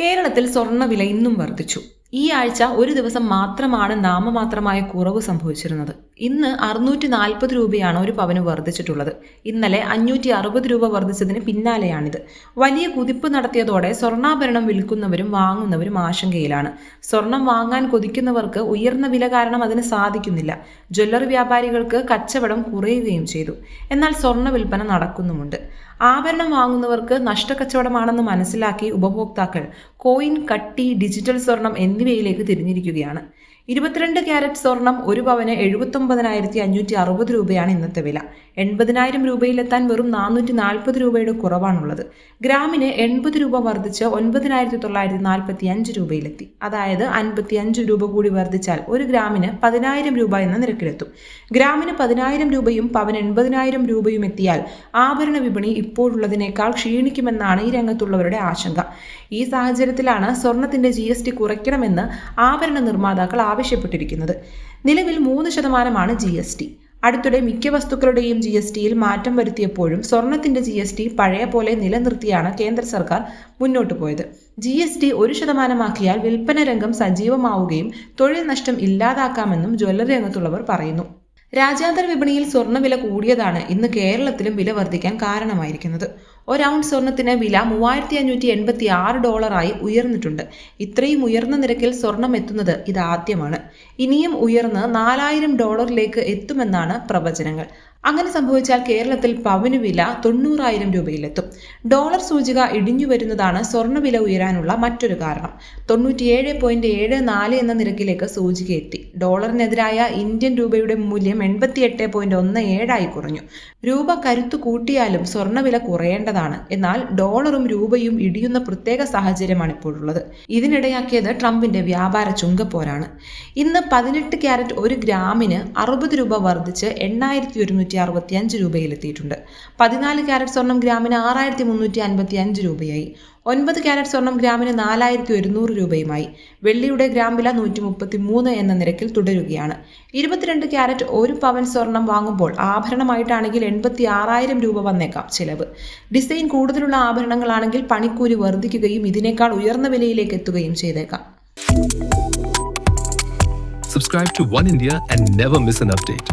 കേരളത്തിൽ സ്വർണവില ഇന്നും വർദ്ധിച്ചു. ഈ ആഴ്ച ഒരു ദിവസം മാത്രമാണ് നാമമാത്രമായ കുറവ് സംഭവിച്ചിരുന്നത്. ഇന്ന് അറുന്നൂറ്റി നാൽപ്പത് രൂപയാണ് ഒരു പവന് വർദ്ധിച്ചിട്ടുള്ളത്. ഇന്നലെ അഞ്ഞൂറ്റി അറുപത് രൂപ വർദ്ധിച്ചതിന് പിന്നാലെയാണിത്. വലിയ കുതിപ്പ് നടത്തിയതോടെ സ്വർണാഭരണം വിൽക്കുന്നവരും വാങ്ങുന്നവരും ആശങ്കയിലാണ്. സ്വർണം വാങ്ങാൻ കൊതിക്കുന്നവർക്ക് ഉയർന്ന വില കാരണം അതിന് സാധിക്കുന്നില്ല. ജ്വല്ലറി വ്യാപാരികൾക്ക് കച്ചവടം കുറയുകയും ചെയ്തു. എന്നാൽ സ്വർണ വിൽപ്പന നടക്കുന്നുമുണ്ട്. ആഭരണം വാങ്ങുന്നവർക്ക് നഷ്ടക്കച്ചവടമാണെന്ന് മനസ്സിലാക്കി ഉപഭോക്താക്കൾ കോയിൻ കട്ടി ഡിജിറ്റൽ സ്വർണം എന്നിവയിലേക്ക് തിരിഞ്ഞിരിക്കുകയാണ്. ഇരുപത്തിരണ്ട് ക്യാരറ്റ് സ്വർണം ഒരു പവന് എഴുപത്തൊമ്പതിനായിരത്തി അഞ്ഞൂറ്റി അറുപത് രൂപയാണ് ഇന്നത്തെ വില. എൺപതിനായിരം രൂപയിലെത്താൻ വെറും നാനൂറ്റി നാൽപ്പത് രൂപയുടെ കുറവാണുള്ളത്. ഗ്രാമിന് എൺപത് രൂപ വർദ്ധിച്ച് ഒൻപതിനായിരത്തി തൊള്ളായിരത്തി നാൽപ്പത്തി അഞ്ച് രൂപയിലെത്തി. അതായത് അൻപത്തി അഞ്ച് രൂപ കൂടി വർദ്ധിച്ചാൽ ഒരു ഗ്രാമിന് പതിനായിരം രൂപ എന്ന നിരക്കിലെത്തും. ഗ്രാമിന് പതിനായിരം രൂപയും പവൻ എൺപതിനായിരം രൂപയും എത്തിയാൽ ആഭരണ വിപണി ഇപ്പോഴുള്ളതിനേക്കാൾ ക്ഷീണിക്കുമെന്നാണ് ഈ രംഗത്തുള്ളവരുടെ ആശങ്ക. ഈ സാഹചര്യത്തിലാണ് സ്വർണത്തിന്റെ ജി എസ് ടി കുറയ്ക്കണമെന്ന് ആഭരണ നിർമ്മാതാക്കൾ ആവശ്യപ്പെട്ടിരിക്കുന്നത്. നിലവിൽ മൂന്ന് ശതമാനമാണ് ജി എസ് ടി അടുത്തിടെ മിക്ക വസ്തുക്കളുടെയും ജി എസ് ടിയിൽ മാറ്റം വരുത്തിയപ്പോഴും സ്വർണത്തിന്റെ ജി എസ് ടി പഴയ പോലെ നിലനിർത്തിയാണ് കേന്ദ്ര സർക്കാർ മുന്നോട്ട് പോയത്. ജി എസ് ടി ഒരു ശതമാനമാക്കിയാൽ വിൽപ്പന രംഗം സജീവമാവുകയും തൊഴിൽ നഷ്ടം ഇല്ലാതാക്കാമെന്നും ജ്വല്ലറി രംഗത്തുള്ളവർ പറയുന്നു. രാജ്യാന്തര വിപണിയിൽ സ്വർണവില കൂടിയതാണ് ഇന്ന് കേരളത്തിലും വില വർദ്ധിക്കാൻ കാരണമായിരിക്കുന്നത്. ഒരൗണ്ട് സ്വർണത്തിന് വില മൂവായിരത്തി അഞ്ഞൂറ്റി എൺപത്തി ആറ് ഡോളറായി ഉയർന്നിട്ടുണ്ട്. ഇത്രയും ഉയർന്ന നിരക്കിൽ സ്വർണം എത്തുന്നത് ഇത് ആദ്യമാണ്. ഇനിയും ഉയർന്ന് നാലായിരം ഡോളറിലേക്ക് എത്തുമെന്നാണ് പ്രവചനങ്ങൾ. അങ്ങനെ സംഭവിച്ചാൽ കേരളത്തിൽ പവന് വില തൊണ്ണൂറായിരം രൂപയിലെത്തും. ഡോളർ സൂചിക ഇടിഞ്ഞു വരുന്നതാണ് സ്വർണവില ഉയരാനുള്ള മറ്റൊരു കാരണം. തൊണ്ണൂറ്റിയേഴ് പോയിന്റ് ഏഴ് നാല് എന്ന നിരക്കിലേക്ക് സൂചിക എത്തി. ഡോളറിനെതിരായ ഇന്ത്യൻ രൂപയുടെ മൂല്യം എൺപത്തിയെട്ട് പോയിന്റ് ഒന്ന് ഏഴായി കുറഞ്ഞു. രൂപ കരുത്തു കൂട്ടിയാലും സ്വർണവില കുറയേണ്ടതാണ് എന്നാൽ ഡോളറും രൂപയും ഇടിയുന്ന പ്രത്യേക സാഹചര്യമാണ് ഇപ്പോഴുള്ളത്. ഇതിനിടയാക്കിയത് ട്രംപിന്റെ വ്യാപാര ചുങ്കപ്പോരാണ്. ഇന്ന് പതിനെട്ട് ക്യാരറ്റ് ഒരു ഗ്രാമിന് അറുപത് രൂപ വർദ്ധിച്ച് എണ്ണായിരത്തി ഒരുന്നൂറ്റി അറുപത്തി അഞ്ച് രൂപയിലെത്തിയിട്ടുണ്ട്. പതിനാല് ക്യാരറ്റ് സ്വർണം ഗ്രാമിന് ആറായിരത്തി മുന്നൂറ്റി അൻപത്തി അഞ്ച് രൂപയായി. ഒൻപത് ക്യാരറ്റ് സ്വർണം ഗ്രാമിന് നാലായിരത്തി ഒരുന്നൂറ് രൂപയുമായി. വെള്ളിയുടെ ഗ്രാം വില നൂറ്റി മുപ്പത്തി മൂന്ന് എന്ന നിരക്കിൽ തുടരുകയാണ്. ഇരുപത്തിരണ്ട് ക്യാരറ്റ് ഒരു പവൻ സ്വർണം വാങ്ങുമ്പോൾ ആഭരണമായിട്ടാണെങ്കിൽ എൺപത്തി ആറായിരം രൂപ വന്നേക്കാം ചിലവ്. ഡിസൈൻ കൂടുതലുള്ള ആഭരണങ്ങളാണെങ്കിൽ പണിക്കൂലി വർദ്ധിക്കുകയും ഇതിനേക്കാൾ ഉയർന്ന വിലയിലേക്ക് എത്തുകയും ചെയ്തേക്കാം. Subscribe to One India and never miss an update.